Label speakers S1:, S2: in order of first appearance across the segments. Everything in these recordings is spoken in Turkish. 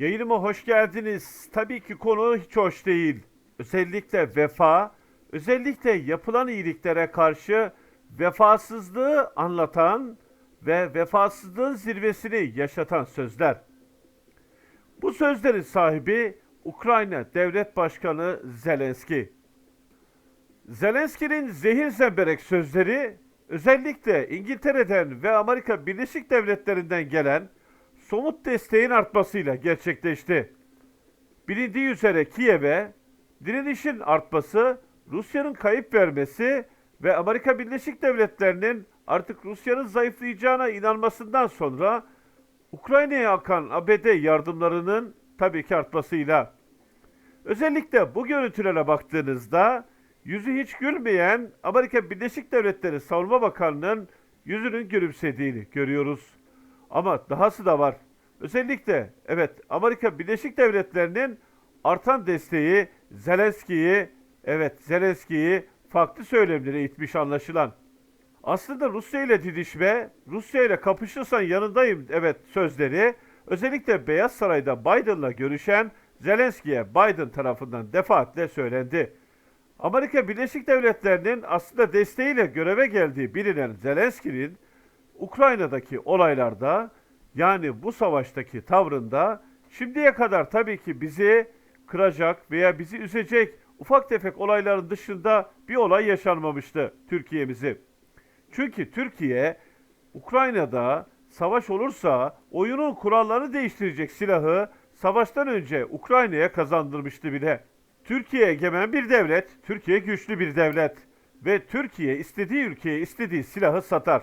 S1: Yayınıma hoş geldiniz. Tabii ki konu hiç hoş değil. Özellikle vefa, özellikle yapılan iyiliklere karşı vefasızlığı anlatan ve vefasızlığın zirvesini yaşatan sözler. Bu sözlerin sahibi Ukrayna Devlet Başkanı Zelenski. Zelenski'nin zehir zemberek sözleri özellikle İngiltere'den ve Amerika Birleşik Devletleri'nden gelen somut desteğin artmasıyla gerçekleşti. Bilindiği üzere Kiev'e direnişin artması, Rusya'nın kayıp vermesi ve Amerika Birleşik Devletleri'nin artık Rusya'nın zayıflayacağına inanmasından sonra Ukrayna'ya akan ABD yardımlarının tabii ki artmasıyla. Özellikle bu görüntülere baktığınızda yüzü hiç gülmeyen Amerika Birleşik Devletleri Savunma Bakanı'nın yüzünün gülümsediğini görüyoruz. Ama dahası da var. Özellikle evet Amerika Birleşik Devletleri'nin artan desteği Zelenski'yi evet Zelenski'yi farklı söylemlere itmiş anlaşılan. Aslında Rusya ile didişme, Rusya ile kapışırsan yanındayım evet sözleri özellikle Beyaz Saray'da Biden'la görüşen Zelenski'ye Biden tarafından defaatle söylendi. Amerika Birleşik Devletleri'nin aslında desteğiyle göreve geldiği bilinen Zelenski'nin Ukrayna'daki olaylarda yani bu savaştaki tavrında şimdiye kadar tabii ki bizi kıracak veya bizi üzecek ufak tefek olayların dışında bir olay yaşanmamıştı Türkiye'mizi. Çünkü Türkiye Ukrayna'da savaş olursa oyunun kurallarını değiştirecek silahı savaştan önce Ukrayna'ya kazandırmıştı bile. Türkiye egemen bir devlet, Türkiye güçlü bir devlet ve Türkiye istediği ülkeye istediği silahı satar.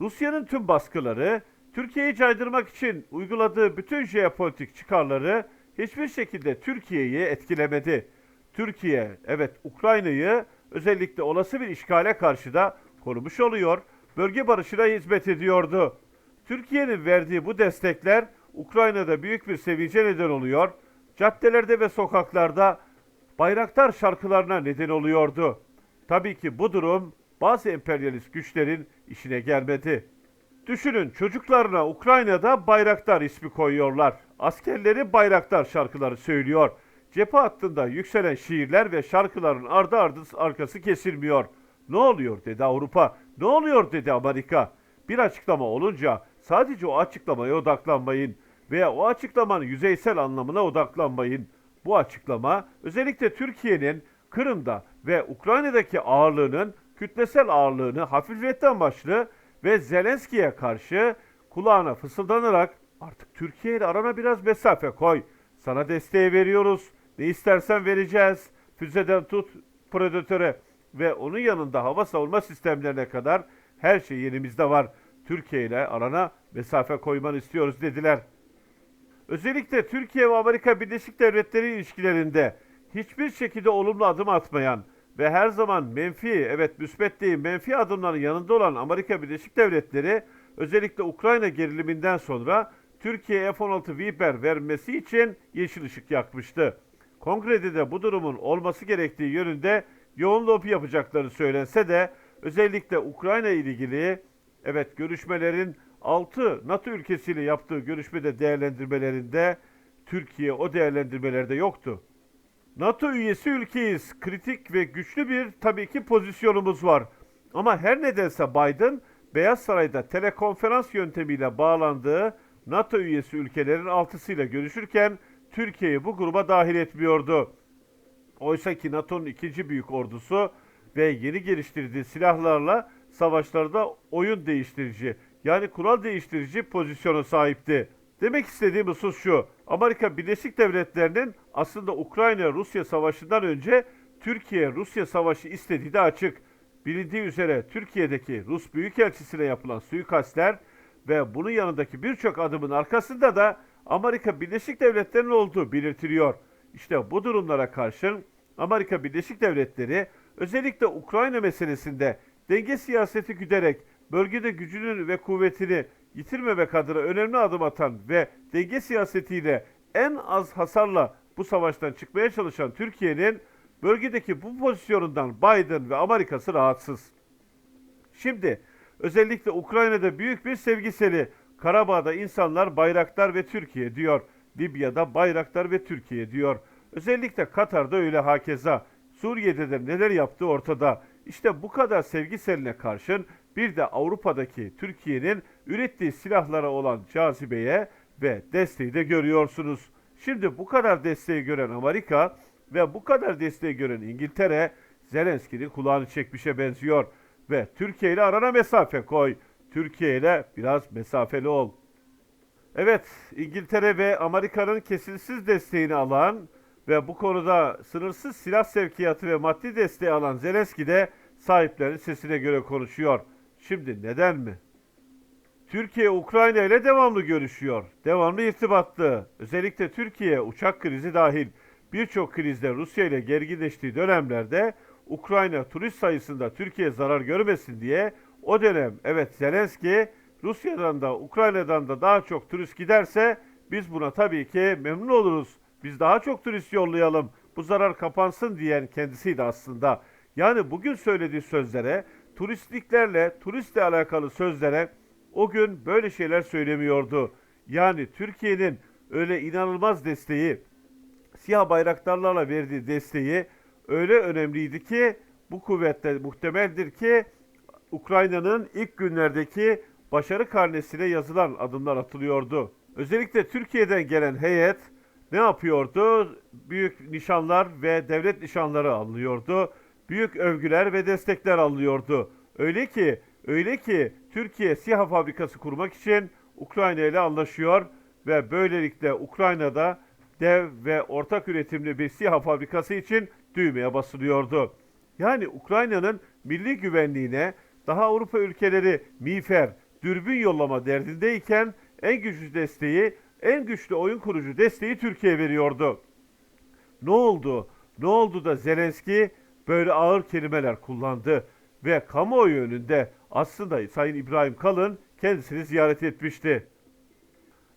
S1: Rusya'nın tüm baskıları, Türkiye'yi caydırmak için uyguladığı bütün jeopolitik çıkarları hiçbir şekilde Türkiye'yi etkilemedi. Türkiye, evet Ukrayna'yı özellikle olası bir işgale karşı da korumuş oluyor, bölge barışına hizmet ediyordu. Türkiye'nin verdiği bu destekler Ukrayna'da büyük bir sevince neden oluyor, caddelerde ve sokaklarda bayraktar şarkılarına neden oluyordu. Tabii ki bu durum bazı emperyalist güçlerin işine gelmedi. Düşünün çocuklarına Ukrayna'da Bayraktar ismi koyuyorlar. Askerleri Bayraktar şarkıları söylüyor. Cephe hattında yükselen şiirler ve şarkıların ardı ardı arkası kesilmiyor. Ne oluyor dedi Avrupa, ne oluyor dedi Amerika. Bir açıklama olunca sadece o açıklamaya odaklanmayın veya o açıklamanın yüzeysel anlamına odaklanmayın. Bu açıklama özellikle Türkiye'nin Kırım'da ve Ukrayna'daki ağırlığının kütlesel ağırlığını hafifletme amaçlı ve Zelenski'ye karşı kulağına fısıldanarak artık Türkiye ile arana biraz mesafe koy. Sana desteği veriyoruz. Ne istersen vereceğiz. Füzeden tut predatöre ve onun yanında hava savunma sistemlerine kadar her şey elimizde var. Türkiye ile arana mesafe koymanı istiyoruz dediler. Özellikle Türkiye ve Amerika Birleşik Devletleri ilişkilerinde hiçbir şekilde olumlu adım atmayan ve her zaman menfi, evet müsbet değil menfi adımların yanında olan Amerika Birleşik Devletleri özellikle Ukrayna geriliminden sonra Türkiye F-16 Viper vermesi için yeşil ışık yakmıştı. Kongrede de bu durumun olması gerektiği yönünde yoğun lobi yapacakları söylense de özellikle Ukrayna ile ilgili evet görüşmelerin 6 NATO ülkesiyle yaptığı görüşmede değerlendirmelerinde Türkiye o değerlendirmelerde yoktu. NATO üyesi ülkeyiz. Kritik ve güçlü bir tabii ki pozisyonumuz var. Ama her nedense Biden Beyaz Saray'da telekonferans yöntemiyle bağlandığı NATO üyesi ülkelerin altısıyla görüşürken Türkiye'yi bu gruba dahil etmiyordu. Oysa ki NATO'nun ikinci büyük ordusu ve yeni geliştirdiği silahlarla savaşlarda oyun değiştirici yani kural değiştirici pozisyona sahipti. Demek istediğim husus şu. Amerika Birleşik Devletleri'nin aslında Ukrayna-Rusya savaşından önce Türkiye-Rusya savaşı istediği de açık. Bilindiği üzere Türkiye'deki Rus Büyükelçisi'ne yapılan suikastler ve bunun yanındaki birçok adımın arkasında da Amerika Birleşik Devletleri'nin olduğu belirtiliyor. İşte bu durumlara karşın Amerika Birleşik Devletleri özellikle Ukrayna meselesinde denge siyaseti güderek bölgede gücünün ve kuvvetini yitirmemek adına önemli adım atan ve denge siyasetiyle en az hasarla bu savaştan çıkmaya çalışan Türkiye'nin bölgedeki bu pozisyonundan Biden ve Amerika'sı rahatsız. Şimdi özellikle Ukrayna'da büyük bir sevgiseli Karabağ'da insanlar bayraktar ve Türkiye diyor. Libya'da Bayraktar ve Türkiye diyor. Özellikle Katar'da öyle hakeza. Suriye'de de neler yaptığı ortada. İşte bu kadar sevgiseline karşın bir de Avrupa'daki Türkiye'nin ürettiği silahlara olan cazibeye ve desteği de görüyorsunuz. Şimdi bu kadar desteği gören Amerika ve bu kadar desteği gören İngiltere Zelenski'nin kulağını çekmişe benziyor. Ve Türkiye ile arana mesafe koy. Türkiye ile biraz mesafeli ol. Evet, İngiltere ve Amerika'nın kesintisiz desteğini alan ve bu konuda sınırsız silah sevkiyatı ve maddi desteği alan Zelenski de sahiplerinin sesine göre konuşuyor. Şimdi neden mi? Türkiye Ukrayna ile devamlı görüşüyor. Devamlı irtibatlı. Özellikle Türkiye uçak krizi dahil birçok krizde Rusya ile gerginleştiği dönemlerde Ukrayna turist sayısında Türkiye zarar görmesin diye o dönem evet Zelenski Rusya'dan da Ukrayna'dan da daha çok turist giderse biz buna tabii ki memnun oluruz. Biz daha çok turist yollayalım. Bu zarar kapansın diyen kendisiydi aslında. Yani bugün söylediği sözlere, turistliklerle, turistle alakalı sözlere o gün böyle şeyler söylemiyordu. Yani Türkiye'nin öyle inanılmaz desteği, siyah bayraktarlarla verdiği desteği öyle önemliydi ki bu kuvvetle muhtemeldir ki Ukrayna'nın ilk günlerdeki başarı karnesine yazılan adımlar atılıyordu. Özellikle Türkiye'den gelen heyet ne yapıyordu? Büyük nişanlar ve devlet nişanları alınıyordu. Büyük övgüler ve destekler alınıyordu. Öyle ki, öyle ki Türkiye SİHA fabrikası kurmak için Ukrayna ile anlaşıyor ve böylelikle Ukrayna'da dev ve ortak üretimli bir SİHA fabrikası için düğmeye basılıyordu. Yani Ukrayna'nın milli güvenliğine daha Avrupa ülkeleri miğfer, dürbün yollama derdindeyken en güçlü desteği, en güçlü oyun kurucu desteği Türkiye veriyordu. Ne oldu? Ne oldu da Zelenski böyle ağır kelimeler kullandı ve kamuoyu önünde aslında Sayın İbrahim Kalın kendisini ziyaret etmişti.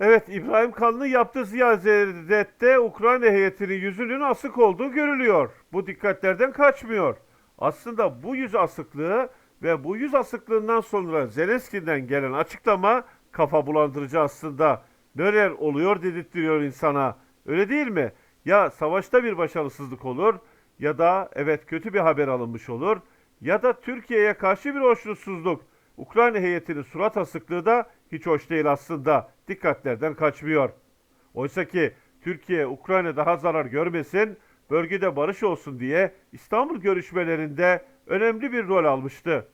S1: Evet İbrahim Kalın'ın yaptığı ziyarette Ukrayna heyetinin yüzünün asık olduğu görülüyor. Bu dikkatlerden kaçmıyor. Aslında bu yüz asıklığı ve bu yüz asıklığından sonra Zelenski'den gelen açıklama kafa bulandırıcı aslında. Neler oluyor dedirtiyor insana. Öyle değil mi? Ya savaşta bir başarısızlık olur ya da evet kötü bir haber alınmış olur ya da Türkiye'ye karşı bir hoşnutsuzluk. Ukrayna heyetinin surat asıklığı da hiç hoş değil aslında. Dikkatlerden kaçmıyor. Oysa ki Türkiye Ukrayna daha zarar görmesin, bölgede barış olsun diye İstanbul görüşmelerinde önemli bir rol almıştı.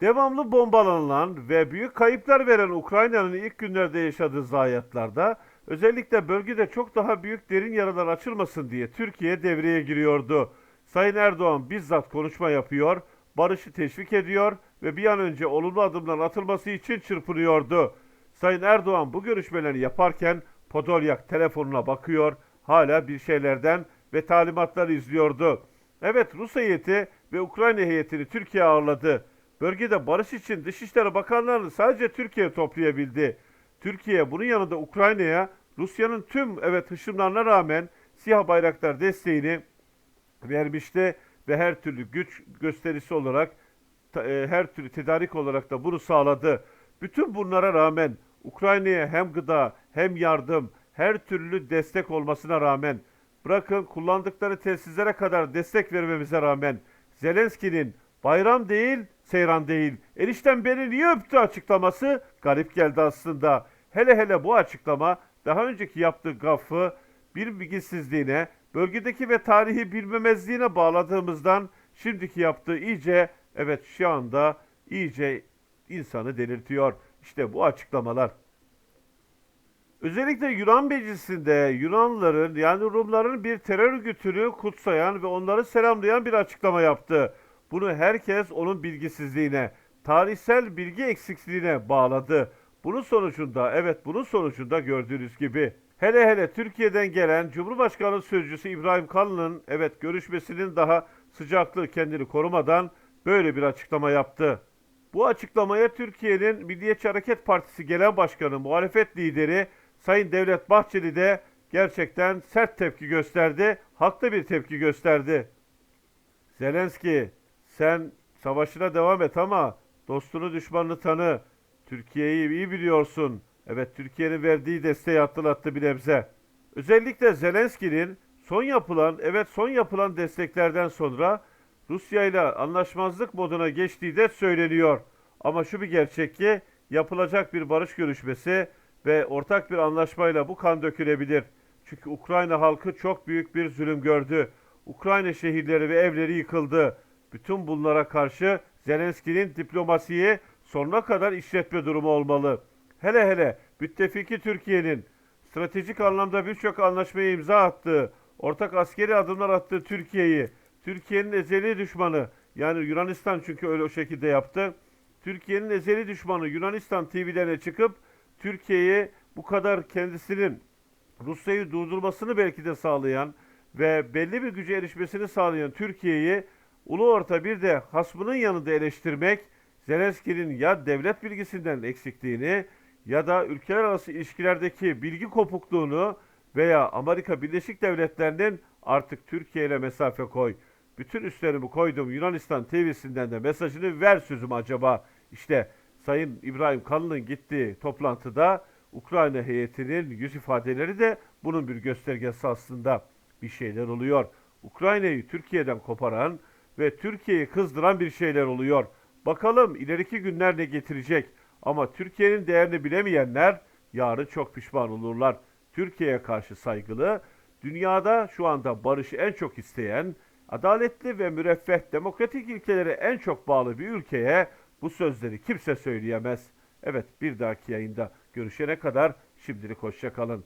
S1: Devamlı bombalanılan ve büyük kayıplar veren Ukrayna'nın ilk günlerde yaşadığı zayiatlarda özellikle bölgede çok daha büyük derin yaralar açılmasın diye Türkiye devreye giriyordu. Sayın Erdoğan bizzat konuşma yapıyor, barışı teşvik ediyor ve bir an önce olumlu adımların atılması için çırpınıyordu. Sayın Erdoğan bu görüşmeleri yaparken Podolyak telefonuna bakıyor, hala bir şeylerden ve talimatlar izliyordu. Evet Rus heyeti ve Ukrayna heyetini Türkiye ağırladı. Bölgede barış için Dışişleri Bakanlarını sadece Türkiye toplayabildi. Türkiye bunun yanında Ukrayna'ya Rusya'nın tüm evet hışımlarına rağmen siyah bayraktar desteğini vermişti ve her türlü güç gösterisi olarak e, her türlü tedarik olarak da bunu sağladı. Bütün bunlara rağmen Ukrayna'ya hem gıda hem yardım her türlü destek olmasına rağmen bırakın kullandıkları tesislere kadar destek vermemize rağmen Zelenski'nin bayram değil seyran değil enişten beni niye öptü açıklaması garip geldi aslında. Hele hele bu açıklama daha önceki yaptığı gafı bir bilgisizliğine, bölgedeki ve tarihi bilmemezliğine bağladığımızdan şimdiki yaptığı iyice evet şu anda iyice insanı delirtiyor. İşte bu açıklamalar. Özellikle Yunan meclisinde Yunanlıların yani Rumların bir terör örgütünü kutsayan ve onları selamlayan bir açıklama yaptı. Bunu herkes onun bilgisizliğine, tarihsel bilgi eksikliğine bağladı. Bunun sonucunda evet bunun sonucunda gördüğünüz gibi hele hele Türkiye'den gelen Cumhurbaşkanı Sözcüsü İbrahim Kalın'ın evet görüşmesinin daha sıcaklığı kendini korumadan böyle bir açıklama yaptı. Bu açıklamaya Türkiye'nin Milliyetçi Hareket Partisi Genel Başkanı, muhalefet lideri Sayın Devlet Bahçeli de gerçekten sert tepki gösterdi, haklı bir tepki gösterdi. Zelenski, sen savaşına devam et ama dostunu düşmanını tanı. Türkiye'yi iyi biliyorsun. Evet Türkiye'nin verdiği desteği hatırlattı bir nebze. Özellikle Zelenski'nin son yapılan, evet son yapılan desteklerden sonra Rusya ile anlaşmazlık moduna geçtiği de söyleniyor. Ama şu bir gerçek ki yapılacak bir barış görüşmesi ve ortak bir anlaşmayla bu kan dökülebilir. Çünkü Ukrayna halkı çok büyük bir zulüm gördü. Ukrayna şehirleri ve evleri yıkıldı. Bütün bunlara karşı Zelenski'nin diplomasiyi sonuna kadar işletme durumu olmalı. Hele hele müttefiki Türkiye'nin stratejik anlamda birçok anlaşmaya imza attığı, ortak askeri adımlar attığı Türkiye'yi, Türkiye'nin ezeli düşmanı, yani Yunanistan çünkü öyle o şekilde yaptı. Türkiye'nin ezeli düşmanı Yunanistan TV'lerine çıkıp Türkiye'yi bu kadar kendisinin Rusya'yı durdurmasını belki de sağlayan ve belli bir güce erişmesini sağlayan Türkiye'yi ulu orta bir de hasmının yanında eleştirmek Zelenski'nin ya devlet bilgisinden eksikliğini ya da ülkeler arası ilişkilerdeki bilgi kopukluğunu veya Amerika Birleşik Devletleri'nin artık Türkiye ile mesafe koy. Bütün üstlerimi koydum Yunanistan TV'sinden de mesajını ver sözüm acaba. İşte Sayın İbrahim Kalın'ın gittiği toplantıda Ukrayna heyetinin yüz ifadeleri de bunun bir göstergesi aslında bir şeyler oluyor. Ukrayna'yı Türkiye'den koparan ve Türkiye'yi kızdıran bir şeyler oluyor. Bakalım ileriki günler ne getirecek? Ama Türkiye'nin değerini bilemeyenler yarın çok pişman olurlar. Türkiye'ye karşı saygılı, dünyada şu anda barışı en çok isteyen, adaletli ve müreffeh demokratik ilkelere en çok bağlı bir ülkeye bu sözleri kimse söyleyemez. Evet bir dahaki yayında görüşene kadar şimdilik hoşça kalın.